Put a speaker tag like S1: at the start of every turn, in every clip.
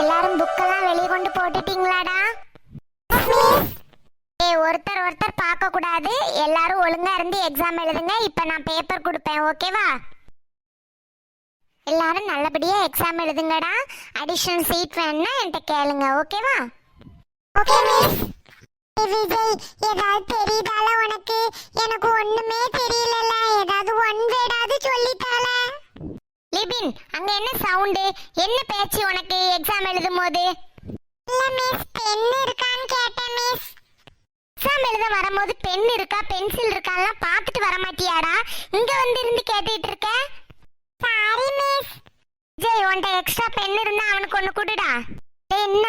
S1: எல்லாரும் புக்கெல்லாம் வெளியே கொண்டு போட்டுட்டீங்களாடா? ஏய் ஒருத்தர் ஒருத்தர் பார்க்க கூடாது. எல்லாரும் ஒழுங்கா இருந்து எக்ஸாம் எழுதுங்க. இப்போ நான் பேப்பர் கொடுப்பேன் ஓகேவா எல்லாரும் நல்லபடியா எக்ஸாம் எழுதுங்கடா. அடிஷனல் சீட் வேணும்னா என்கிட்ட கேளுங்க ஓகேவா ஓகே மிஸ் விஜய் ஏதாவது தெரியுதால உனக்கு? எனக்கு ஒண்ணுமே தெரியல லிபின் அங்க என்ன சவுண்டு என்ன பேச்சு உனக்கு எக்ஸாம் எழுதும் போது? இல்ல மிஸ் பென் இருக்கான்னு கேட்டேன் மிஸ் எக்ஸாம் எழுத வரும்போது பென் இருக்கா பென்சில் இருக்காலாம் பார்த்துட்டு வர மாட்டியாடா? இங்க வந்து இருந்து கேட்டுட்டு இருக்க? சாரி மிஸ் ஜெய் உன்ட்ட எக்ஸ்ட்ரா பென் இருந்தா அவனுக்கு ஒன்னு கொடுடா. என்ன?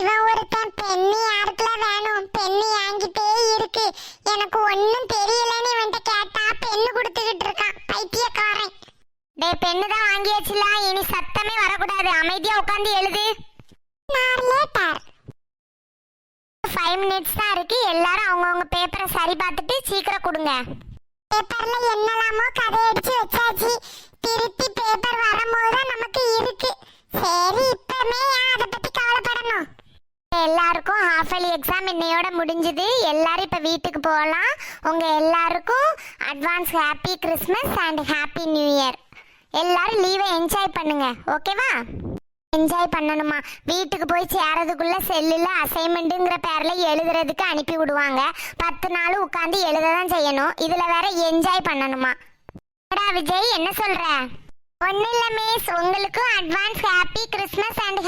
S1: இவன் ஒருத்தன் பெண்ணி யாருக்குல வேணும்? பெண்ணி இருக்கு. எனக்கு ஒண்ணும் தெரியலன்னு இவன்ட்ட கேட்டா பெண்ணு கொடுத்துக்கிட்டு டேய் பெண்ணு தான் வாங்கியாச்சுல. இனி சத்தமே வரக்கூடாது. அமைதியா உட்கார்ந்து எழுது. லேட்டர் ஃபைவ் மினிட்ஸ் தான் இருக்கு. எல்லாரும் அவங்கவுங்க பேப்பரை சரி பார்த்துட்டு சீக்கிரம் கொடுங்க. பேப்பர்ல என்னலாமோ கதை அடிச்சு வச்சாச்சு. திருப்பி பேப்பர் வரும்போது நமக்கு இருக்கு. சரி இப்பமே அதை பத்தி கவலைப்படணும்? எல்லாருக்கும் ஹாஃப் இயர்லி எக்ஸாம் இன்னையோட முடிஞ்சுது. எல்லாரும் இப்போ வீட்டுக்கு போகலாம். உங்கள் எல்லாருக்கும் advance happy Christmas and happy new லீவை enjoy பண்ணுங்க ஓகேவா என்ஜாய் பண்ணணுமா? வீட்டுக்கு போய் சேரதுக்குள்ள செல்லில் அசைன்மெண்ட்டுங்கிற பேரில் எழுதுறதுக்கு அனுப்பி விடுவாங்க. பத்து நாள் உட்காந்து எழுத தான் செய்யணும். இதில் வேற என்ஜாய் பண்ணணுமா? விஜய் என்ன சொல்ற? ஒன்றும் இல்லை மிஸ் உங்களுக்கும் அட்வான்ஸ் ஹாப்பி கிறிஸ்மஸ் அண்ட்